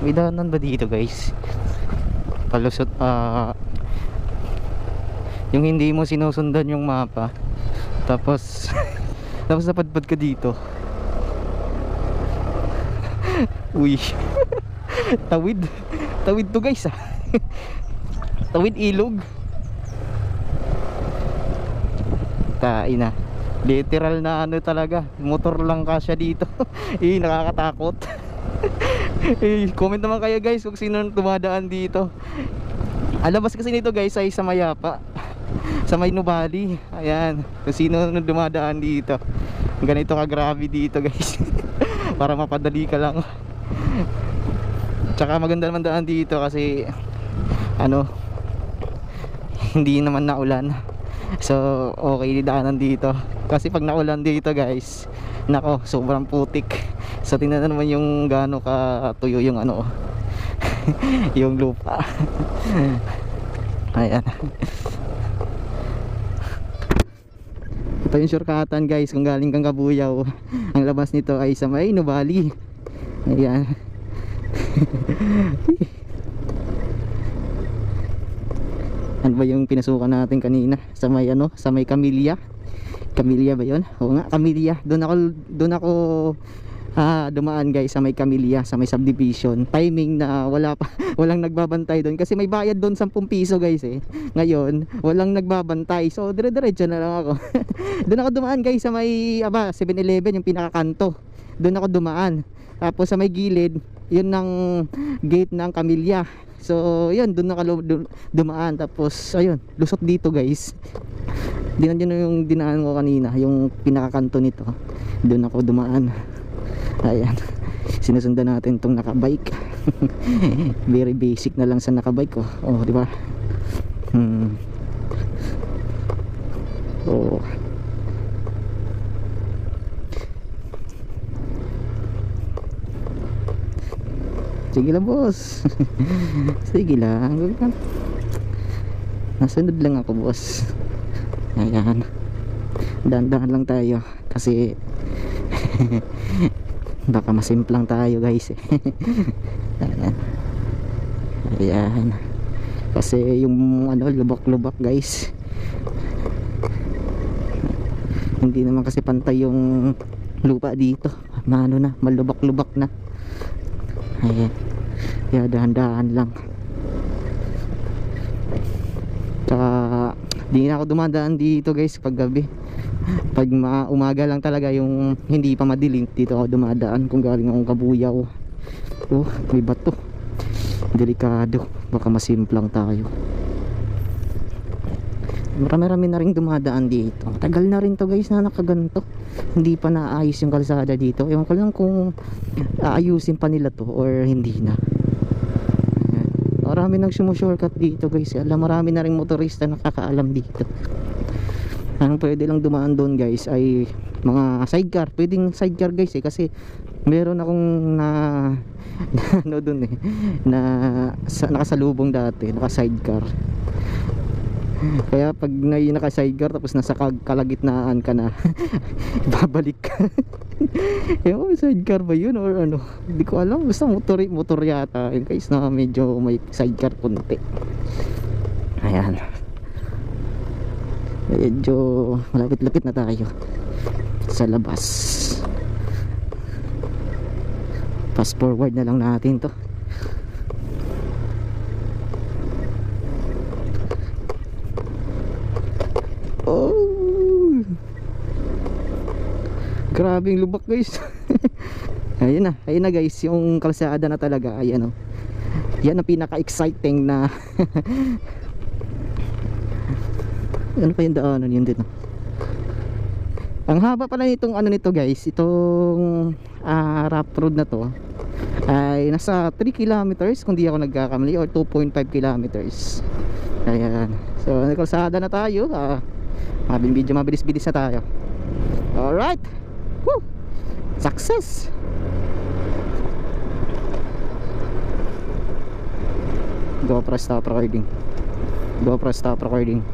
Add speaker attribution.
Speaker 1: May daanan ba dito guys? Palusot, ah... yung hindi mo sinusundan yung mapa. Tapos, tapos napadpad ka dito. Uy. Tawid. Tawid to guys ah. Tawid ilog. Tain na. Literal na ano talaga. Motor lang kasya dito. eh, nakakatakot. eh, comment naman kayo guys kung sino tumadaan dito. Alabas kasi nito guys ay sa Mayapa. Sa May Nubali. Ayan. Kung sino dumadaan dito. Ganito ka grabe dito guys. Para mapadali ka lang. Tsaka maganda naman daan dito kasi ano hindi naman naulan. So okay daanan dito. Kasi pag naulan dito guys, nako sobrang putik. So tingnan naman yung gaano ka tuyo yung ano yung lupa. Ayan. Ito yung shortcutan guys kung galing kang Kabuyaw. Ang labas nito ay sa may Nubali. Ayan. ano ba yung pinasukan natin kanina? Sa may ano? Sa may Camilla Camilla ba yun? Oo nga Camilla doon ako doon ako ah, dumaan guys sa may Camilla sa may subdivision. Timing na wala pa walang nagbabantay doon. Kasi may bayad doon 10 piso guys eh. Ngayon walang nagbabantay. So dire diretso na lang ako. Doon ako dumaan guys sa may aba 7-Eleven yung pinakakanto. Doon ako dumaan. Tapos sa may gilid yun ng gate ng Camilla so yun doon ako lu- dumaan. Tapos ayun lusot dito guys. Dinan yun yung dinaan ko kanina yung pinakakanto nito. Doon ako dumaan. Ayan. Sinusundan natin tong nakabike. Very basic na lang sa nakabike ko oh di ba? Hmm. Sige lang boss. Sige lang. Nasunod lang ako boss. Ayan. Dahan-dahan lang tayo Kasi Baka masimplang tayo guys. Ayan. Ayan. Kasi yung ano lubak-lubak guys. Hindi naman kasi pantay yung lupa dito. Mano na malubak-lubak na Ayan. Kaya dahan-dahan lang. Tsaka, di na ako dumadaan dito guys pag gabi. Pag ma umaga lang talaga yung hindi pa madilim dito ako dumadaan kung galing akong kabuyaw. Oh, may bato. Delikado. Baka masimplang tayo. Marami-rami na rin dumadaan dito. Tagal na rin to guys na nakaganto. Hindi pa naayos yung kalsada dito. Ewan ko lang kung aayusin pa nila to or hindi na. Marami nang sumushortcut dito guys. Alam marami na rin motorista nakakaalam dito. Ang pwede lang dumaan doon guys ay mga sidecar. Pwedeng sidecar guys eh kasi meron akong na, na ano doon eh na sa, nakasalubong dati, naka sidecar. Kaya pag ngay naka sidecar tapos nasa kalagitnaan ka na babalik ka. Ewan ko, sidecar ba yun or ano? Hindi ko alam. Basta motor, motor yata. Yun guys na medyo may sidecar punti. Ayan. Medyo malapit-lapit na tayo sa labas. Fast forward na lang natin to. Grabe yung lubak guys. ayun na, ayun na guys, yung kalsada na talaga, ayan oh. Yan ang pinaka-exciting na Ano pa yung daanan yun din oh. Ang haba pala nitong ano nito guys, itong ah, rough road na to ay nasa 3 kilometers kung di ako nagkakamali or 2.5 kilometers. Ayan. So, nagkalsada na tayo. Video mabilis-bilis na tayo. Alright. Woo! Success! GoPro stop recording. GoPro stop recording.